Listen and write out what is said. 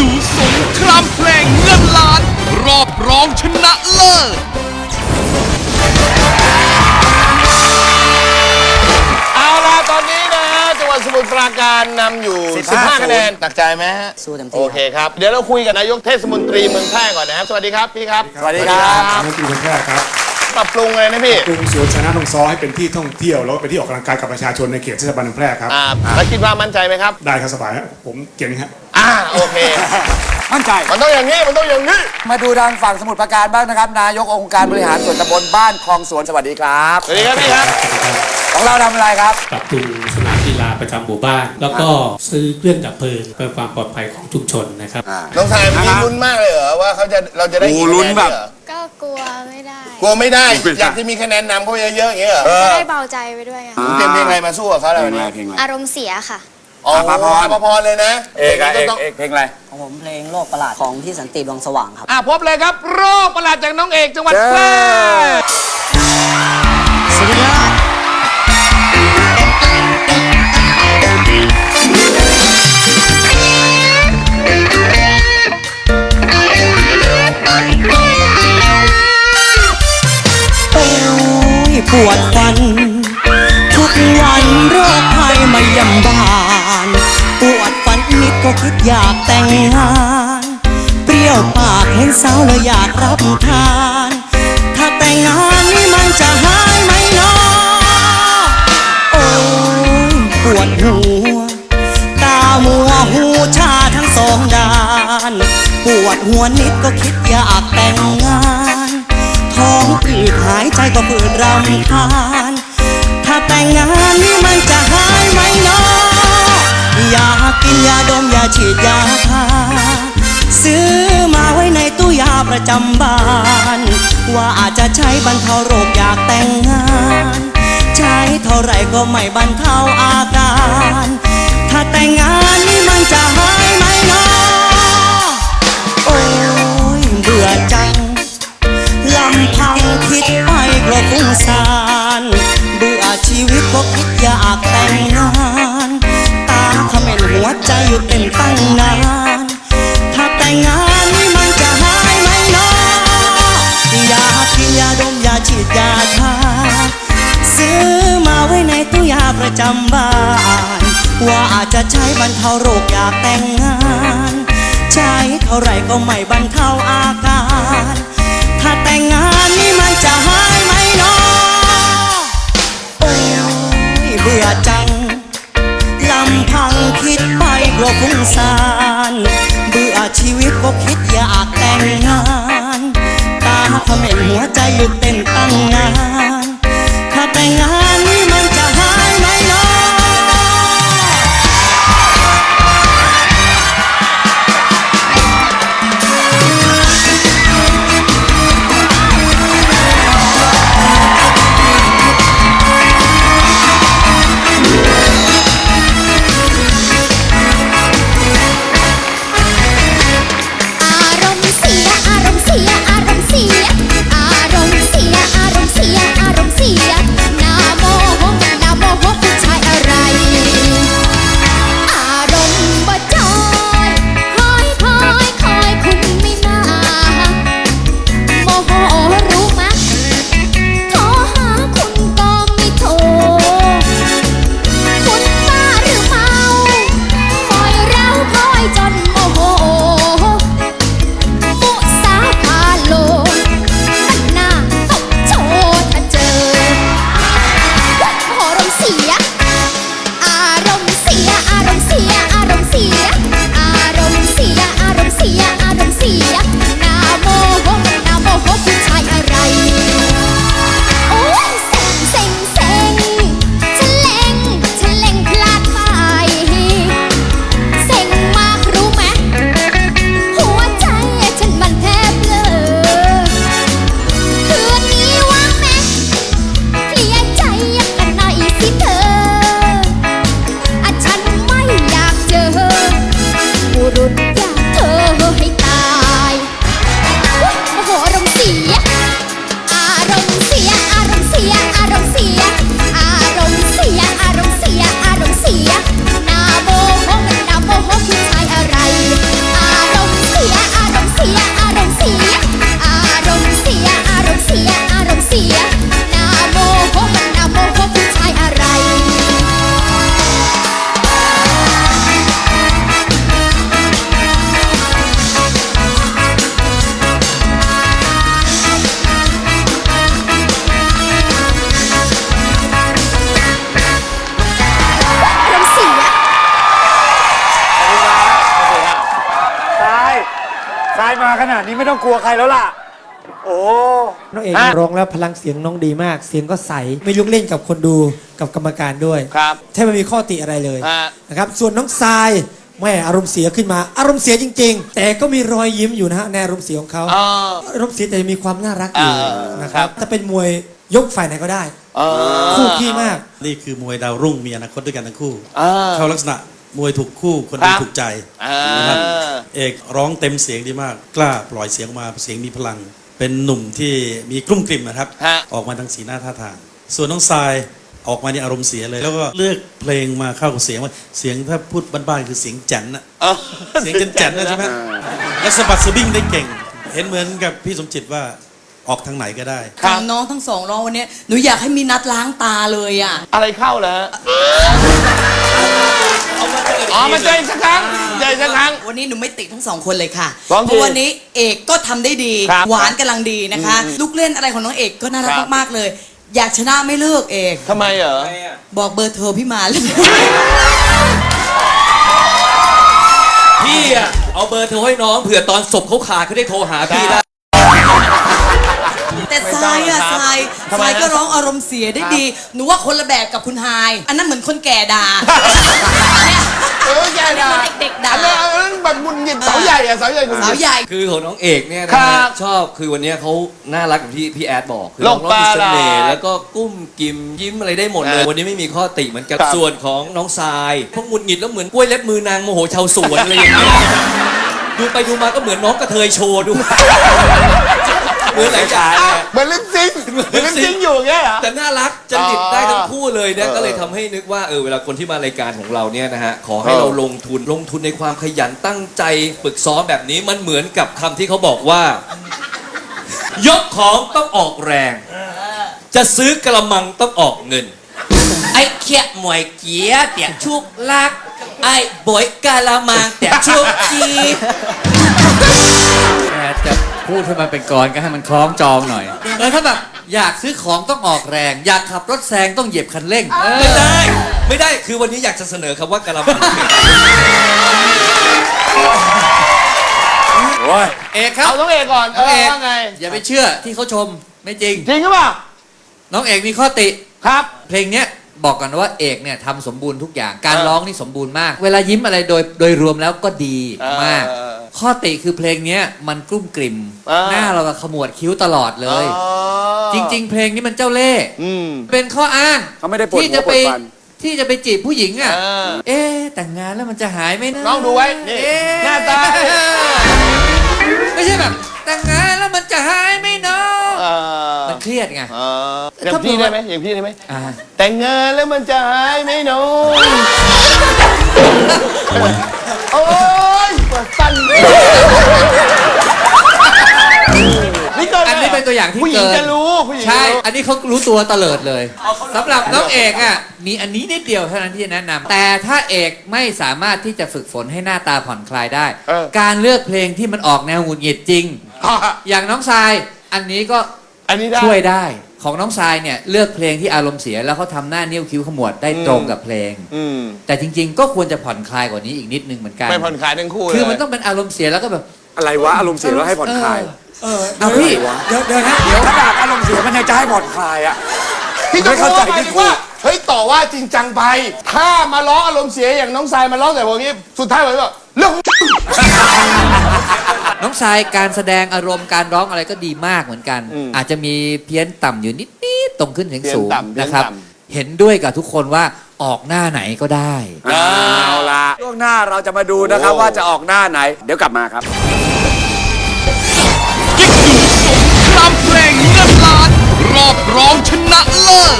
ดูสงครามเพลงเงินล้าน รอบรองชนะเลิศเอาล่ะตอนนี้นะฮะจังหวัดสมุทรปราการนำอยู่ 15คะแนนหนักใจไหมฮะสู้เต็มที่ โอเคครับ เดี๋ยวเราคุยกับนายกเทศมนตรีเมืองแพร่ก่อนนะครับ สวัสดีครับพี่ครับสวัสดีครับนั่นคือคนแรกครับปรับปรุงเลยนะพี่ปรุงสวนชนะทองซ้อให้เป็นที่ท่องเที่ยวแล้วก็เป็นที่ออกกำลังกายกับประชาชนในเขตเทศบาลเมืองแพร่ครับ อ่าแล้วคิดว่ามั่นใจไหมครับ ได้ครับสบายครับผมเก่งครับ อ่าโอเค มั่นใจ มันต้องอย่างนี้ มันต้องอย่างนี้ มาดูทางฝั่งสมุทรปราการบ้างนะครับ นายกองค์การบริหารส่วนตำบลบ้านคลองสวนสวัสดีครับ สวัสดีครับพี่ครับ ของเราทำอะไรครับ ปรับปรุงสนามกีฬาประจำหมู่บ้าน แล้วก็ซื้อเครื่องดับเพลิงเพื่อความปลอดภัยของชุมชนนะครับ น้องชายเมื่อกี้ลุ้นมากเลยเหรอว่าเขาจะเราจะได้กี่คะแนนเนี่ยเหรอก็กลัวไม่ได้กลัวไม่ได้ อยากจะมีคะแนนนำเขาเยอะๆอย่างเงี้ยเหรอจะได้เบาใจไปด้วยไงเตรียมเพลงอะไรมาสู้กับเขาอะไรวันนี้ อารมณ์เสียค่ะ อ๋ออาภาพรเลยนะเอกอะก็เอกต้องเอกเพลงอะไร ของผมเพลงโลกประหลาดของพี่สันติดวงสว่างครับ อะพบเลยครับ โรคประหลาดจากน้องเอกจังหวัดแพร่ สวัสดีครับ สาวแล้วอยากรับทาน ถ้าแต่งงานนี่มันจะหายไหมเนาะโอ้ยปวดหัว ตามัวหูชาทั้งสองด้าน ปวดหัวนิดก็คิดอยากแต่งงาน ท้องอืดหายใจก็ฝืดรำคาญ ถ้าแต่งงานนี่มันจะหายไหมเนาะอยากกินยาดมยาฉีดยาทาซื้อมาไว้ใน ประจำบ้าน ว่าอาจจะใช้บรรเทาโรคอยากแต่งงาน ใช้เท่าไรก็ไม่บรรเทาอาการ ถ้าแต่งงานนี่มันจะหายไหมเนาะโอ้ยเบื่อจังลำพังคิดไปก็ฟุ้งซ่านเบื่อชีวิตก็คิดอยากแต่งงาน ตาเขม็นหัวใจอยู่เต็มตั้งนาน จะใช้บรรเทาโรคอยากแต่งงาน ใช้เท่าไรก็ไม่บรรเทาอาการ ถ้าแต่งงานนี่มันจะหายไหมเนาะโอ้ยเบื่อจังลำพังคิดไปกลัวฟุ้งซ่านเบื่อชีวิตก็คิดอยากแต่งงานตาเขม็นหัวใจหยุดเต้นตั้งนาน ถ้าแต่งงาน ต้องกลัวใครแล้วล่ะ โอ้ น้องเอกฮะ ร้องแล้วพลังเสียงน้องดีมาก เสียงก็ใส ไม่ลุกเล่นกับคนดูกับกรรมการด้วยครับ แทบไม่มีข้อติอะไรเลยฮะ นะครับ ส่วนน้องทรายแม่อารมณ์เสียขึ้นมา อารมณ์เสียจริง ๆ แต่ก็มีรอยยิ้มอยู่นะฮะในอารมณ์เสียของเขาอ่าอารมณ์เสียแต่มีความน่ารักอยู่อ่านะคครัรับ บถ้าเป็นมวยยกฝ่ายไหนก็ได้ เออ คู่ขี้มาก นี่คือมวยดาวรุ่งมีอนาคตด้วยกันทั้งคู่อ่าเข้าลักษณะ มวยถูกคู่คนครัดูบถูกใจอ่านะครับเอกร้องเต็มเสียงดีมาก กล้าปล่อยเสียงออกมาเสียงมีพลัง เป็นหนุ่มที่มีกลุ้มกลิ่มนะครับฮะออกมาทางสีหน้าท่าทาง ส่วนน้องทรายออกมาในอารมณ์เสียเลย แล้วก็เลือกเพลงมาเข้ากับเสียงว่าเสียงถ้าพูดบ้านๆคือเสียงแจันนะเออเสียงแจันๆนะใช่ไหมและสะบัดสะบิ้งได้เก่ง เห็นเหมือนกับพี่สมจิตว่าออกทางไหนก็ได้ครับน้องทั้งสองร้องวันนี้หนูอยากให้มีนัดล้างตาเลยอะ อะไรเข้าเหรอฮะ อ๋อมาเจออีกสักครั้งเจออีกสักครั้ง วันนี้หนูไม่ติดทั้งสองคนเลยค่ะร้องดีเพราะวันนี้เอกก็ทำได้ดี ครับหวานกำลังดีนะคะ ลูกเล่นอะไรของน้องเอกก็น่ารักครับ มากๆเลย อยากชนะไม่เลิกเอก ทำไมเหรอ บอกเบอร์โทรพี่มาเลย พี่อะเอาเบอร์โทรให้น้องเผื่อตอนศพเขาขาดเขาได้โทรหาพี่ได้ ทรายทำไมทรายก็ฮะร้องอารมณ์เสียได้ดี หนูว่าคนละแบบกับคุณไฮาย อันนั้นเหมือนคนแก่ด่า เออแกด่าเด็กๆด่า อันนั้นอันนั้นแบบมุนหงิดเสาใหญ่อะเสาใหญ่มุนหสาวงิด ใหญ่ คือของน้องเอกเนี่ยนะครัฮะบชอบคือวันเนี้ยเขาน่ารักอย่างที่พี่แอดบอก คือโลน้อกงร้องมีเสน่ประหห์ลาดแล้วก็กุ้มกิมยิ้มอะไรได้หมดเลย อ่าวันนี้ไม่มีข้อติเหมือนกับครับ ส่วนของน้องทรายพวกหงุดหงิดแล้วเหมือนกล้วยเล็บมือนางโมโหชาวสวนอะไรอย่างเงี้ยดูไปดูมาก็เหมือนน้องกระเทยโชว์ดูเห มือนหลายอย่างเนี่ยเหมือนลิปซิงค์เหมือนลิปซิงค์อยู่อย่างเงี้ยเหรอ แต่น่ารักจริตอ๋อได้ทั้งคู่เลยเนี่ยเออก็เลยทำให้นึกว่าเออเวลาคนที่มารายการของเราเนี่ยนะฮะขอให้เออ เราลงทุนลงทุนในความขยันตั้งใจฝึกซ้อมแบบนี้มันเหมือนกับคำที่เขาบอกว่า ยกของต้องออกแรง จะซื้อกระมังต้องออกเงิน ไอ้เคียหมวยเกียเตียชุกลัก ไอ้บอยกะละมังเตียชุกจีจะ พูดให้มันเป็นกรก็ให้มันคล้องจองหน่อยเออถ้าแบบอยากซื้อของต้องออกแรง อยากขับรถแซงต้องเหยียบคันเร่งไม่ได้ ไม่ได้คือวันนี้อยากจะเสนอคำว่ากระมังเอกครับเอาต้องเอกก่อน เอน้องอเอกว่าไง อย่าไปเชื่อที่เขาชมไม่จริง จริงหรือเปล่า น้องเอกมีข้อติ ครับ เพลงเนี้ยบอกกันว่าเอกเนี่ยทำสมบูรณ์ทุกอย่างการเออร้องนี่สมบูรณ์มาก เวลายิ้มอะไรโดยโดยรวมแล้วก็ดีเออมาก เออ ข้อติคือเพลงเนี้ยมันกลุ้มกลิ่มเออหน้าเราก็ขมวดคิ้วตลอดเลย อ๋อจริง ๆ เพลงนี้มันเจ้าเล่ห์อืม เป็นข้ออ้างเขาไม่ได้ปวดที่หัจะวปไปวดฟัน ที่จะไปจีบผู้หญิงอะเออเอ๊ะแต่งงานแล้วมันจะหายไหมนะน้องดูไว้นี่เอ๊ะหน้าตา ไม่ใช่แบบแต่งงานแล้วมันจะหายไหมเนาะเออมันเครียดไง เอออย่างพี่ได้ไหมอย่างพี่ได้ไหม อ่า แต่งงานแล้วมันจะหายไหมน้ อันนี้เป็นตัวอย่างที่ผู้หญิงเกินจะรู้ผู้หญิงใช่จะรู้ อันนี้เขารู้ตัวเตลิดเลยสำหรับน้องเอกอะมีอันนี้นิดเดียวเท่านั้นที่จะแนะนำแต่ถ้าเอกไม่สามารถที่จะฝึกฝนให้หน้าตาผ่อนคลายได้ เออ การเลือกเพลงที่มันออกแนวหงุดหงิดจริง อะอย่างน้องทรายอันนี้ก็ อันนี้ได้ ช่วยได้ของน้องทรายเนี่ย เลือกเพลงที่อารมณ์เสียแล้วเขาทำหน้านิ้วคิ้วขมวดได้ตรงกับเพลง อืมแต่จริง ๆ ก็ควรจะผ่อนคลายกว่านี้อีกนิดนึงเหมือนกัน ไม่ผ่อนคลายทั้งคู่เลย คือมันต้องเป็นอารมณ์เสียแล้วก็แบบ อะไรวะอารมณ์เสียแล้วให้ผ่อนคลาย เออเอาพี่ เดี๋ยวเดี๋ยวนะเดี๋ยวขนาดอารมณ์เสียมันยังจะให้ผ่อนคลายอะ พี่ต้องไม่เข้าใจรู้ที่ที่พูดว่าเฮ้ยต่อว่าจริงจังไป ถ้ามาร้องอารมณ์เสียอย่างน้องทรายมาร้องแต่พวกนี้สุดท้ายผมแบบเรื่องของน้องทรายการแสดงอารมณ์การร้องอะไรก็ดีมากเหมือนกันอืมอาจจะมีเพี้ยนต่ำอยู่นิดๆตรงขึ้นเสียงสูงเพี้ยนต่ำเพี้ยนนะครับต่ำเห็นด้วยกับทุกคนว่า ออกหน้าไหนก็ได้ เอาละช่วงหน้าเราจะมาดูนะครับว่าจะออกหน้าไหน เดี๋ยวกลับมาครับ กิ๊กดูสงครามเพลงเงินล้าน รอบรองชนะเลิศ